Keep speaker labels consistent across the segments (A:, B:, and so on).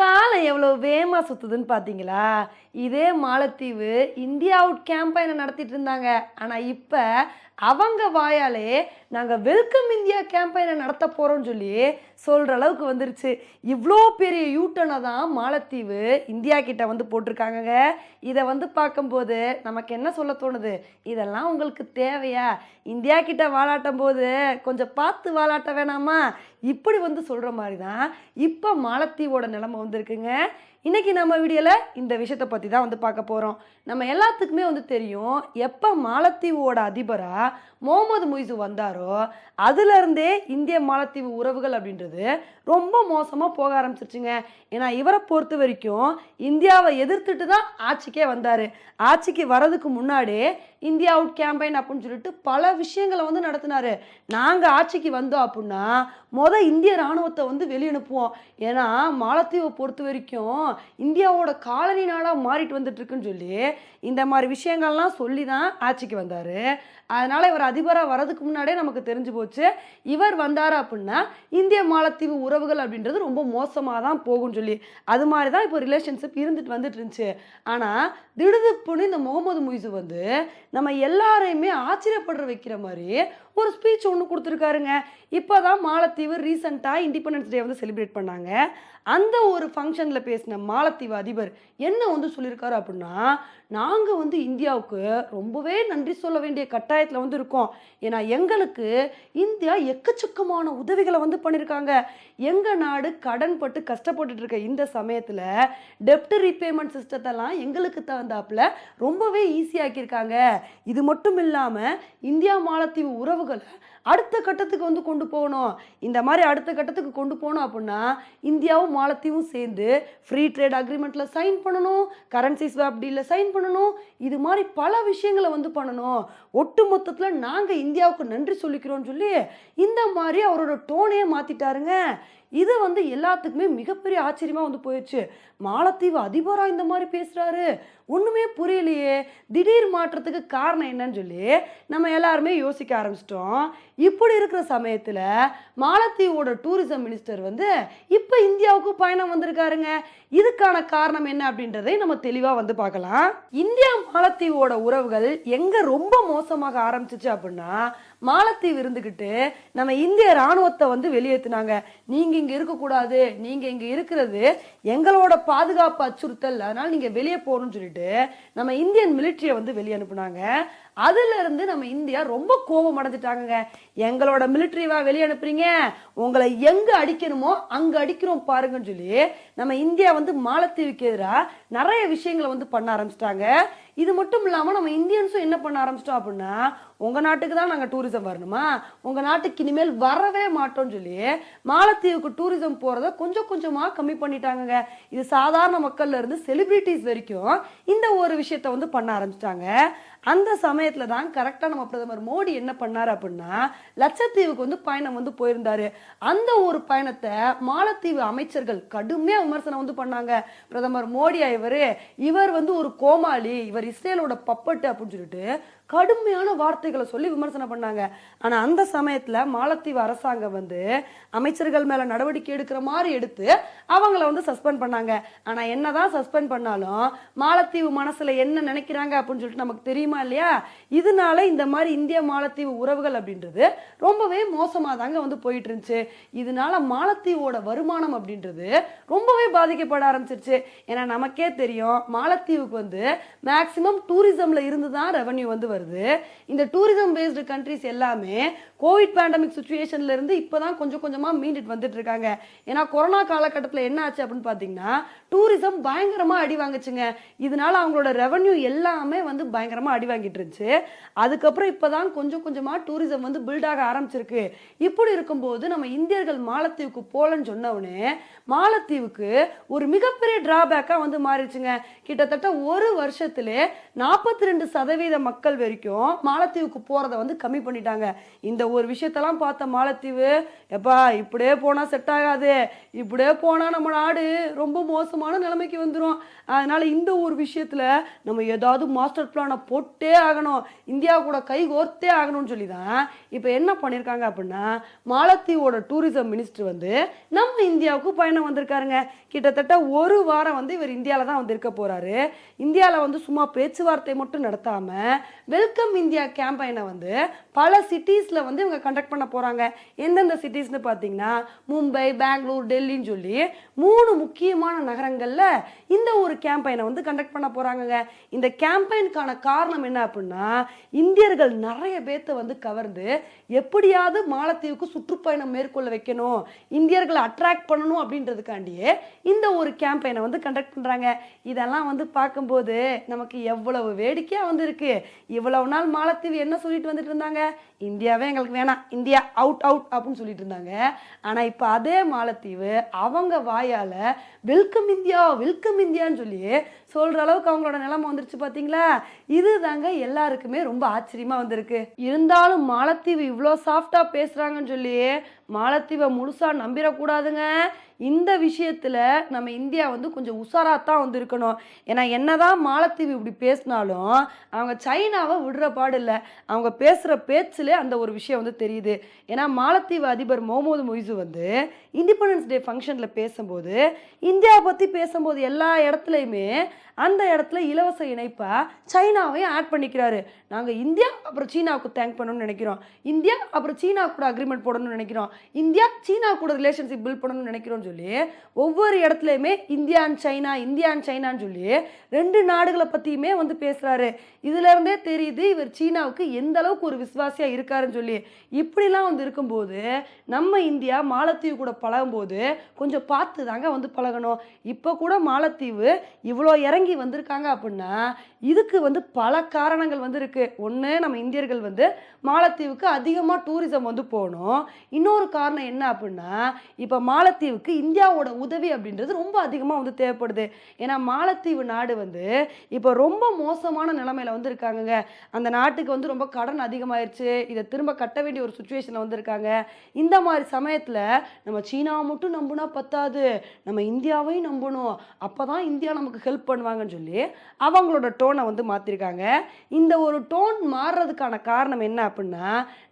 A: காலம் எவ்வளோ வேகமாக சுற்றுதுன்னு பார்த்தீங்களா இதே மாலத்தீவு இந்தியா அவுட் கேம்பெயினை நடத்திட்டு இருந்தாங்க? ஆனால் இப்போ அவங்க வாயாலே நாங்கள் வெல்கம் இந்தியா கேம்பெயினை நடத்த போகிறோம்னு சொல்லி சொல்கிற அளவுக்கு வந்துருச்சு. இவ்வளோ பெரிய யூட்டனை தான் மாலத்தீவு இந்தியா கிட்ட வந்து போட்டிருக்காங்கங்க. இதை வந்து பார்க்கும்போது நமக்கு என்ன சொல்ல தோணுது? இதெல்லாம் உங்களுக்கு தேவையா? இந்தியா கிட்ட வாலாட்டும் போது கொஞ்சம் பார்த்து வாலாட்ட வேணாமா? இப்படி வந்து சொல்கிற மாதிரி தான் இப்போ மாலத்தீவோட நிலைமை வந்திருக்குங்க. இன்றைக்கி நம்ம வீடியோவில் இந்த விஷயத்தை பற்றி தான் வந்து பார்க்க போகிறோம் நம்ம எல்லாத்துக்குமே வந்து தெரியும் எப்போ மாலத்தீவோட அதிபராக முகமது முய்சு வந்தாரோ அதுலேருந்தே இந்திய மாலத்தீவு உறவுகள் அப்படின்றது ரொம்ப மோசமாக போக ஆரம்பிச்சிருச்சுங்க. ஏன்னா இவரை பொறுத்த வரைக்கும் இந்தியாவை எதிர்த்துட்டு தான் ஆட்சிக்கே வந்தார். ஆட்சிக்கு வரதுக்கு முன்னாடி இந்தியா அவுட் கேம்பெயின் அப்படின்னு சொல்லிட்டு பல விஷயங்களை வந்து நடத்தினாரு. நாங்கள் ஆட்சிக்கு வந்தோம் அப்படின்னா மொதல் இந்திய இராணுவத்தை வந்து வெளியனுப்புவோம். ஏன்னா மாலத்தீவை பொறுத்த வரைக்கும் இந்தியாவோட காலனி நாடாக மாறிட்டு வந்துட்டுருக்குன்னு சொல்லி இந்த மாதிரி விஷயங்கள்லாம் சொல்லி தான் ஆட்சிக்கு வந்தார். அதனால் இவர் அதிபராக வரதுக்கு முன்னாடியே நமக்கு தெரிஞ்சு போச்சு. இவர் வந்தார் அப்படின்னா இந்திய மாலத்தீவு உறவுகள் அப்படின்றது ரொம்ப மோசமாக தான் போகும்னு சொல்லி. அது மாதிரி தான் இப்போ ரிலேஷன்ஷிப் இருந்துட்டு வந்துட்டு இருந்துச்சு. ஆனால் திடுதிப்புன்னு இந்த முகமது முய்சு வந்து நம்ம எல்லாரையுமே ஆச்சரியப்படுற வைக்கிற மாதிரி ஒரு ஸ்பீச் ஒன்று கொடுத்துருக்காருங்க. இப்போ தான் மாலத்தீவு ரீசெண்டாக இண்டிபெண்டன்ஸ் டே வந்து செலிப்ரேட் பண்ணாங்க. அந்த ஒரு ஃபங்க்ஷனில் பேசின மாலத்தீவு அதிபர் என்ன வந்து சொல்லியிருக்காரு அப்படின்னா நாங்கள் வந்து இந்தியாவுக்கு ரொம்பவே நன்றி சொல்ல வேண்டிய கட்டாயத்தில் வந்து இருக்கோம். ஏன்னா எங்களுக்கு இந்தியா எக்கச்சக்கமான உதவிகளை வந்து பண்ணியிருக்காங்க எங்கள் நாடு கடன் பட்டு கஷ்டப்பட்டுட்டு இருக்க இந்த சமயத்தில் டெப்ட் ரீபேமெண்ட் சிஸ்டத்தெல்லாம் எங்களுக்கு தகுந்தாப்புல ரொம்பவே ஈஸியாக்கியிருக்காங்க இது மட்டும் இல்லாமல் இந்தியா மாலத்தீவு உறவுகளை அடுத்த கட்டத்துக்கு வந்து கொண்டு போகணும். இந்த மாதிரி அடுத்த கட்டத்துக்கு கொண்டு போகணும் அப்படின்னா இந்தியாவும் மாலத்தீவும் சேர்ந்து ஃப்ரீ ட்ரேட் அக்ரிமெண்ட்டில் சைன் பண்ணணும் கரன்சி ஸ்வாப் டீலில் சைன் பண்ணணும். இது மாதிரி பல விஷயங்களை வந்து பண்ணணும். ஒட்டு மொத்தத்தில் நாங்கள் இந்தியாவுக்கு நன்றி சொல்லிக்கிறோம்னு சொல்லி இந்த மாதிரி அவரோட டோனே மாற்றிட்டாருங்க இது வந்து எல்லாத்துக்குமே மிகப்பெரிய ஆச்சரியமாக வந்து போயிடுச்சு. மாலத்தீவு அதிபராக இந்த மாதிரி பேசுகிறாரு ஒன்றுமே புரியலையே. திடீர் மாற்றத்துக்கு காரணம் என்னன்னு சொல்லி நம்ம எல்லாருமே யோசிக்க ஆரம்பிச்சிட்டோம். இப்படி இருக்கிற சமயத்தில் மாலத்தீவோட டூரிசம் மினிஸ்டர் வந்து இப்போ இந்தியாவுக்கு பயணம் வந்திருக்காருங்க. இதுக்கான காரணம் என்ன அப்படின்றதை நம்ம தெளிவாக வந்து பார்க்கலாம். இந்தியா மாலத்தீவோட உறவுகள் எங்கே ரொம்ப மோசமாக ஆரம்பிச்சிச்சு அப்படின்னா மாலத்தீவு இருந்துக்கிட்டு நம்ம இந்திய ராணுவத்தை வந்து வெளியேற்றினாங்க நீங்கள் இங்கே இருக்கக்கூடாது நீங்கள் இங்கே இருக்கிறது எங்களோட பாதுகாப்பு அச்சுறுத்தல். அதனால் நீங்கள் வெளியே போகணும்னு சொல்லிட்டு நம்ம இந்தியன் மிலிட்ரியை வந்து வெளியே அனுப்புனாங்க. அதுல இருந்து நம்ம இந்தியா ரொம்ப கோபம் அடைஞ்சிட்டாங்க எங்களோட மிலிட்ரிவா வெளியே அனுப்புறீங்க. உங்களை எங்க அடிக்கணுமோ அங்க அடிக்கிறோம் பாருங்கன்னு சொல்லி நம்ம இந்தியா வந்து மாலத்தீவுக்கு எதிராக நிறைய விஷயங்களை வந்து பண்ண ஆரம்பிச்சிட்டாங்க. இது மட்டும் இல்லாமல் நம்ம இந்தியன்ஸும் என்ன பண்ண ஆரம்பிச்சிட்டோம் அப்படின்னா உங்கள் நாட்டுக்கு தான் நாங்கள் டூரிசம் வரணுமா? உங்கள் நாட்டுக்கு இனிமேல் வரவே மாட்டோம்னு சொல்லி மாலத்தீவுக்கு டூரிசம் போகிறத கொஞ்சம் கொஞ்சமாக கம்மி பண்ணிட்டாங்க இது சாதாரண மக்கள்லேருந்து இருந்து செலிபிரிட்டிஸ் வரைக்கும் இந்த ஒரு விஷயத்த வந்து பண்ண ஆரம்பிச்சிட்டாங்க. அந்த சமயத்தில் தான் கரெக்டாக நம்ம பிரதமர் மோடி என்ன பண்ணார் அப்படின்னா லட்சத்தீவுக்கு வந்து பயணம் வந்து போயிருந்தாரு. அந்த ஒரு பயணத்தை மாலத்தீவு அமைச்சர்கள் கடுமையாக விமர்சனம் வந்து பண்ணாங்க. பிரதமர் மோடி இவர்? இவர் வந்து ஒரு கோமாளி இவர் இஸ்ரேலோட பப்பட்டு அப்படின்னு சொல்லிட்டு கடுமையான வார்த்தைகளை சொல்லி விமர்சனம் பண்ணாங்க. ஆனால் அந்த சமயத்தில் மாலத்தீவு அரசாங்கம் வந்து அமைச்சர்கள் மேலே நடவடிக்கை எடுக்கிற மாதிரி எடுத்து அவங்கள வந்து சஸ்பெண்ட் பண்ணாங்க. ஆனால் என்னதான் சஸ்பெண்ட் பண்ணாலும் மாலத்தீவு மனசில் என்ன நினைக்கிறாங்க அப்படின்னு சொல்லிட்டு நமக்கு தெரியுமா இல்லையா? இதனால இந்த மாதிரி இந்திய மாலத்தீவு உறவுகள் அப்படின்றது ரொம்பவே மோசமாக தாங்க வந்து போயிட்டு இருந்துச்சு இதனால மாலத்தீவோட வருமானம் அப்படின்றது ரொம்பவே பாதிக்கப்பட ஆரம்பிச்சிருச்சு. ஏன்னா நமக்கே தெரியும் மாலத்தீவுக்கு வந்து மேக்சிமம் டூரிசமில் இருந்து தான் ரெவன்யூ வந்து வருது. இந்த டூரிசம் பேஸ்டு கண்ட்ரிஸ் எல்லாமே கோவிட் பேண்டமிக் சுச்சுவேஷன்லேருந்து இப்போ தான் கொஞ்சம் கொஞ்சமாக மீண்டுட்டு வந்துட்டு இருக்காங்க. ஏன்னா கொரோனா காலகட்டத்தில் என்ன ஆச்சு அப்படின்னு பார்த்தீங்கன்னா டூரிசம் பயங்கரமாக அடி வாங்குச்சுங்க. இதனால அவங்களோட ரெவன்யூ எல்லாமே வந்து பயங்கரமாக அடி வாங்கிட்டு இருந்துச்சு. அதுக்கப்புறம் இப்போ தான் கொஞ்சம் கொஞ்சமாக டூரிசம் வந்து பில்டாக ஆரம்பிச்சிருக்கு. இப்படி இருக்கும்போது நம்ம இந்தியர்கள் மாலத்தீவுக்கு போகலன்னு சொன்னவுடனே மாலத்தீவுக்கு ஒரு மிகப்பெரிய டிராபேக்காக வந்து மாறிடுச்சுங்க. கிட்டத்தட்ட ஒரு வருஷத்திலே நாற்பத்தி ரெண்டு சதவீத மக்கள் வரைக்கும் மாலத்தீவுக்கு போகிறத வந்து கம்மி பண்ணிட்டாங்க. இந்த ஒரு விஷயத்தெல்லாம் பார்த்த மாலத்தீவு எப்பா இப்படியே போனால் செட் ஆகாது இப்படியே போனால் நம்ம நாடு ரொம்ப மோசமான நிலைமைக்கு வந்துடும் அதனால் இந்த ஒரு விஷயத்தில் நம்ம ஏதாவது மாஸ்டர் பிளானை போட்டே ஆகணும். இந்தியா கூட கை கோர்த்தே ஆகணும்னு சொல்லி தான் இப்போ என்ன பண்ணியிருக்காங்க அப்படின்னா மாலத்தீவோட டூரிசம் மினிஸ்டர் வந்து நம்ம இந்தியாவுக்கு பயணம் வந்திருக்காருங்க. கிட்டத்தட்ட ஒரு வாரம் வந்து இவர் இந்தியாவில் தான் வந்து இருக்க போகிறாரு இந்தியாவில் வந்து சும்மா பேச்சுவார்த்தை மட்டும் நடத்தாமல் வெல்கம் இந்தியா கேம்பெயினை வந்து பல சிட்டிஸில் வந்து இவங்க கண்டக்ட் பண்ண போகிறாங்க எந்தெந்த சிட்டிஸ்னு பார்த்தீங்கன்னா மும்பை பெங்களூர் டெல்லின்னு சொல்லி மூணு முக்கியமான நகரங்களில் இந்த ஒரு கேம்பெயினை வந்து கண்டக்ட் பண்ண போகிறாங்கங்க இந்த கேம்பெயினுக்கான காரணம் என்ன அப்படின்னா இந்தியர்கள் நிறைய பேர்த்தை வந்து கவர்ந்து எப்படியாவது மாலத்தீவுக்கு சுற்றுப்பயணம் மேற்கொள்ள வைக்கணும் இந்தியர்களை அட்ராக்ட் பண்ணணும் அப்படின்றதுக்காண்டியே இந்த ஒரு கேம்பெயினை வந்து கண்டக்ட் பண்ணுறாங்க இதெல்லாம் வந்து பார்க்கும்போது நமக்கு எவ்வளவு வேடிக்கையாக வந்துருக்கு. இவ்வளவு நாள் மாலத்தீவு என்ன சொல்லிட்டு வந்துட்டு இருந்தாங்க? இந்தியாவே எங்களுக்கு வேணாம். இந்தியா அவுட் அவுட் அப்படின்னு சொல்லிட்டு இருந்தாங்க. ஆனால் இப்போ அதே மாலத்தீவு அவங்க வாயால் வெல்கம் இந்தியா வெல்கம் இந்தியான்னு சொல்லி சொல்கிற அளவுக்கு அவங்களோட நிலைமை வந்துருச்சு பார்த்தீங்களா இது தாங்க எல்லாருக்குமே ரொம்ப ஆச்சரியமாக வந்திருக்கு. இருந்தாலும் மாலத்தீவு இவ்வளோ சாஃப்டாக பேசுகிறாங்கன்னு சொல்லி மாலத்தீவை முழுசாக நம்பிடக்கூடாதுங்க இந்த விஷயத்தில் நம்ம இந்தியா வந்து கொஞ்சம் உஷாராக தான் வந்து இருக்கணும் ஏன்னா என்னதான் மாலத்தீவு இப்படி பேசினாலும் அவங்க சைனாவை விடுற பாடு இல்லை அவங்க பேசுகிற பேச்சிலே அந்த ஒரு விஷயம் வந்து தெரியுது. ஏன்னா மாலத்தீவு அதிபர் முகமது மொய்சு வந்து இண்டிபெண்டன்ஸ் டே ஃபங்க்ஷனில் பேசும்போது இந்தியாவை பற்றி பேசும்போது எல்லா இடத்துலையுமே அந்த இடத்துல இலவச இணைப்பாக சைனாவையும் ஆட் பண்ணிக்கிறாரு. நாங்கள் இந்தியா அப்புறம் சீனாவுக்கு தேங்க் பண்ணணும்னு நினைக்கிறோம். இந்தியா அப்புறம் சீனா கூட அக்ரிமெண்ட் போடணும்னு நினைக்கிறோம். இந்தியா சீனா கூட ரிலேஷன்ஷிப் பில்ட் பண்ணணும்னு நினைக்கிறோம்னு சொல்லி ஒவ்வொரு இடத்துலையுமே India and China India and சைனான்னு சொல்லி ரெண்டு நாடுகளை பற்றியுமே வந்து பேசுகிறாரு இதுலேருந்தே தெரியுது இவர் சீனாவுக்கு எந்த அளவுக்கு ஒரு விசுவாசியாக இருக்காருன்னு சொல்லி. இப்படிலாம் வந்து இருக்கும்போது நம்ம இந்தியா மாலத்தீவு கூட பழகும்போது கொஞ்சம் பார்த்து தாங்க வந்து பழகணும். இப்போ கூட மாலத்தீவு இவ்வளோ இறங்கி வந்திருக்காங்க அப்படின்னா இதுக்கு வந்து பல காரணங்கள் வந்து இருக்கு ஒன்று நம்ம இந்தியர்கள் வந்து மாலத்தீவுக்கு அதிகமாக டூரிசம் வந்து போகணும். இன்னொரு காரணம் என்ன அப்படின்னா இப்போ மாலத்தீவுக்கு இந்தியாவோட உதவி அப்படின்றது ரொம்ப அதிகமாக வந்து தேவைப்படுது. ஏன்னா மாலத்தீவு நாடு வந்து இப்போ ரொம்ப மோசமான நிலைமையில வந்து இருக்காங்கங்க அந்த நாட்டுக்கு வந்து ரொம்ப கடன் அதிகமாயிருச்சு. இதை திரும்ப கட்ட வேண்டிய ஒரு சுச்சுவேஷனில் வந்திருக்காங்க. இந்த மாதிரி சமயத்தில் நம்ம சீனாவை மட்டும் நம்பினா பத்தாது. நம்ம இந்தியாவையும் நம்பணும். அப்போ தான் இந்தியா நமக்கு ஹெல்ப் பண்ணுவாங்கன்னு சொல்லி அவங்களோட டோனை வந்து மாற்றிருக்காங்க இந்த ஒரு டோன் மாறுறதுக்கான காரணம் என்ன அப்படின்னா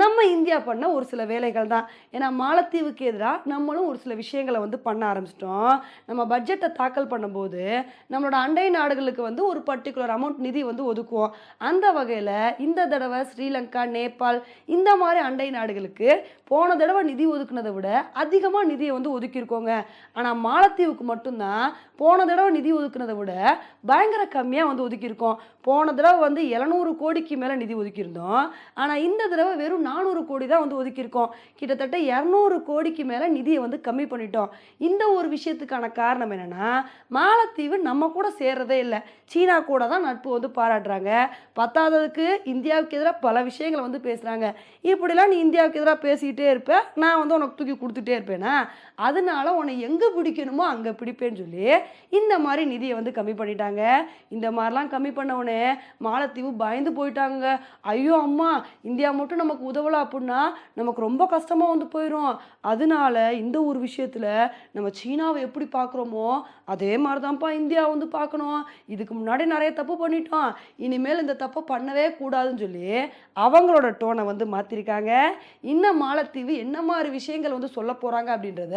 A: நம்ம இந்தியா பண்ண ஒரு சில வேலைகள் தான். ஏன்னா மாலத்தீவுக்கு எதிராக நம்மளும் ஒரு சில விஷயங்களை வந்து பண்ண ஆரம்பிச்சிட்டோம். நம்ம பட்ஜெட்டை தாக்கல் பண்ணும்போது நம்மளோட அண்டை நாடுகளுக்கு வந்து ஒரு பர்டிகுலர் அமௌண்ட் நிதி வந்து ஒதுக்குவோம். அந்த வகையில் இந்த தடவை ஸ்ரீலங்கா நேபாள் இந்த மாதிரி அண்டை நாடுகளுக்கு போன தடவை நிதி ஒதுக்குனதை விட அதிகமாக நிதியை வந்து ஒதுக்கியிருக்கோங்க. ஆனால் மாலத்தீவுக்கு மட்டும்தான் போன தடவை நிதி ஒதுக்குனதை விட பயங்கர கம்மியாக வந்து ஒதுக்கியிருக்கோம். போன தடவை வந்து எழுநூறு கோடிக்கு மேலே நிதி ஒதுக்கியிருந்தோம். ஆனால் இந்த தடவை வெறும் நானூறு கோடி தான் வந்து ஒதுக்கியிருக்கோம். கிட்டத்தட்ட இரநூறு கோடிக்கு மேலே நிதியை வந்து கம்மி பண்ணிட்டோம். இந்த ஒரு விஷயத்துக்கான காரணம் என்னென்னா மாலத்தீவு நம்ம கூட சேர்றதே இல்லை. சீனா கூட தான் நட்பு வந்து பாராட்டுறாங்க. பத்தாததுக்கு இந்தியாவுக்கு எதிராக பல விஷயங்களை வந்து பேசுகிறாங்க இப்படிலாம் நீ இந்தியாவுக்கு எதிராக பேசிக்கிட்டே இருப்ப நான் வந்து உனக்கு தூக்கி கொடுத்துட்டே இருப்பேனா? அதனால உன்னை எங்கே பிடிக்கணுமோ அங்கே பிடிப்பேன்னு சொல்லி இந்த மாதிரி நிதியை வந்து கம்மி பண்ணிட்டாங்க. இந்த மாதிரிலாம் கம்மி பண்ண மாலத்தீவு பயந்து போயிட்டாங்க ஐயோ அம்மா இந்தியா மட்டும் நமக்கு உதவலை அப்படின்னா நமக்கு ரொம்ப கஷ்டமாக வந்து போயிடும் அதனால இந்த ஒரு விஷயத்தில் நம்ம சீனாவை எப்படி பார்க்குறோமோ அதே மாதிரி தான்ப்பா இந்தியா வந்து பார்க்கணும் இதுக்கு முன்னாடி நிறைய தப்பு பண்ணிட்டோம். இனிமேல் இந்த தப்பை பண்ணவே கூடாதுன்னு சொல்லி அவங்களோட டோனை வந்து மாற்றிருக்காங்க இன்னும் மாலத்தீவு என்ன மாதிரி விஷயங்கள் வந்து சொல்ல போகிறாங்க அப்படின்றத